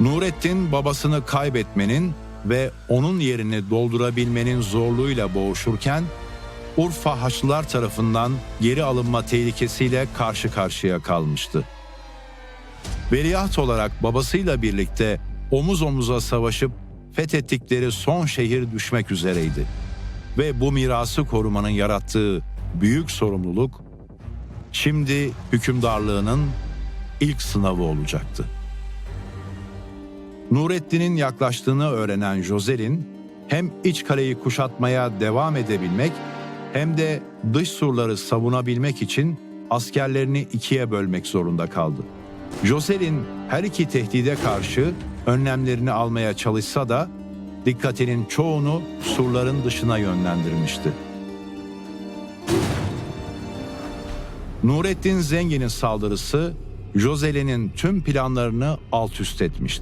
Nurettin babasını kaybetmenin ve onun yerini doldurabilmenin zorluğuyla boğuşurken Urfa Haçlılar tarafından geri alınma tehlikesiyle karşı karşıya kalmıştı. Veliaht olarak babasıyla birlikte omuz omuza savaşıp fethettikleri son şehir düşmek üzereydi. Ve bu mirası korumanın yarattığı büyük sorumluluk şimdi hükümdarlığının ilk sınavı olacaktı. Nurettin'in yaklaştığını öğrenen Joselin hem iç kaleyi kuşatmaya devam edebilmek hem de dış surları savunabilmek için askerlerini ikiye bölmek zorunda kaldı. Joselin her iki tehdide karşı önlemlerini almaya çalışsa da dikkatinin çoğunu surların dışına yönlendirmişti. Nurettin Zengin'in saldırısı Joselin'in tüm planlarını alt üst etmişti.